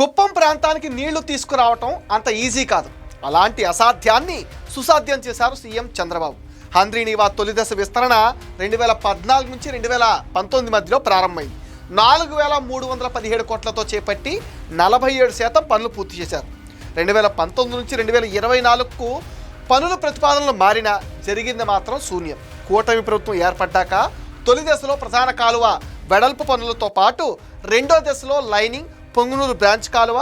కుప్పం ప్రాంతానికి నీళ్ళు తీసుకురావటం అంత ఈజీ కాదు. అలాంటి అసాధ్యాన్ని సుసాధ్యం చేశారు సీఎం చంద్రబాబు. హంద్రీనీవా తొలిదశ విస్తరణ రెండు వేల పద్నాలుగు నుంచి రెండు వేల పంతొమ్మిది మధ్యలో ప్రారంభమైంది. నాలుగు వేల మూడు వందల పదిహేడు కోట్లతో చేపట్టి నలభై ఏడు శాతం పనులు పూర్తి చేశారు. రెండు వేల పంతొమ్మిది నుంచి రెండు వేల ఇరవై నాలుగుకు పనుల ప్రతిపాదనలు మారినా జరిగింది మాత్రం శూన్యం. కూటమి ప్రభుత్వం ఏర్పడ్డాక తొలి దశలో ప్రధాన కాలువ వెడల్పు పనులతో పాటు రెండో దశలో లైనింగ్ పొంగునూరు బ్రాంచ్ కాలువ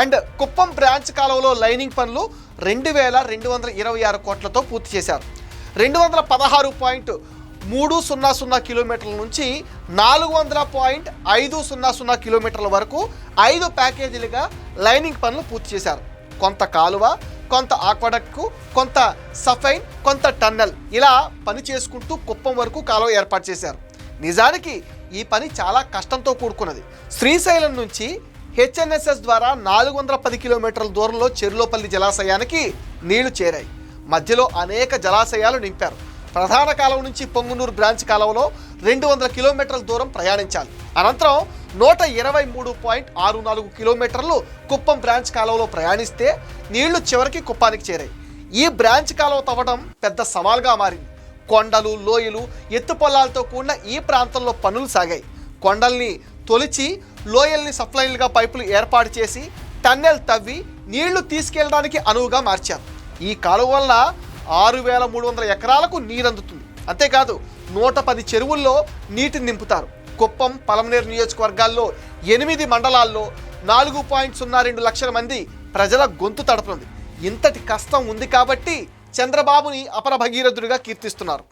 అండ్ కుప్పం బ్రాంచ్ కాలువలో లైనింగ్ పనులు రెండు వేల రెండు వందల ఇరవై ఆరు కోట్లతో పూర్తి చేశారు. రెండు వందల పదహారు పాయింట్ మూడు సున్నా సున్నా కిలోమీటర్ల నుంచి నాలుగు వందల పాయింట్ ఐదు సున్నా సున్నా కిలోమీటర్ల వరకు ఐదు ప్యాకేజీలుగా లైనింగ్ పనులు పూర్తి చేశారు. కొంత కాలువ కొంత ఆక్వడక్కు కొంత సఫైన్ కొంత టన్నెల్ ఇలా పని చేసుకుంటూ కుప్పం వరకు కాలువ ఏర్పాటు చేశారు. నిజానికి ఈ పని చాలా కష్టంతో కూడుకున్నది. శ్రీశైలం నుంచి హెచ్ఎన్ఎస్ఎస్ ద్వారా నాలుగు వందల పది కిలోమీటర్ల దూరంలో చెరులోపల్లి జలాశయానికి నీళ్ళు చేరాయి. మధ్యలో అనేక జలాశయాలు నింపారు. ప్రధాన కాలం నుంచి పొంగునూరు బ్రాంచ్ కాలంలో రెండు వందల కిలోమీటర్ల దూరం ప్రయాణించాలి. అనంతరం నూట ఇరవై మూడు పాయింట్ ఆరు నాలుగు కిలోమీటర్లు కుప్పం బ్రాంచ్ కాలంలో ప్రయాణిస్తే నీళ్ళు చివరికి కుప్పానికి చేరాయి. ఈ బ్రాంచ్ కాలువ తవ్వడం పెద్ద సవాల్గా మారింది. కొండలు లోయలు ఎత్తు పొలాలతో కూడిన ఈ ప్రాంతంలో పనులు సాగాయి. కొండల్ని తొలిచి లోయల్ని సప్లైన్లుగా పైపులు ఏర్పాటు చేసి టన్నెల్ తవ్వి నీళ్ళు తీసుకెళ్ళడానికి అనువుగా మార్చారు. ఈ కాలువ వల్ల ఆరు వేల మూడు వందల ఎకరాలకు నీరందుతుంది. అంతేకాదు నూట పది చెరువుల్లో నీటిని నింపుతారు. కుప్పం పలమనేరు నియోజకవర్గాల్లో ఎనిమిది మండలాల్లో నాలుగు పాయింట్ సున్నా రెండు లక్షల మంది ప్రజల గొంతు తడుపుతుంది. ఇంతటి కష్టం ఉంది కాబట్టి చంద్రబాబుని అపర భగీరథుడిగా కీర్తిస్తున్నారు.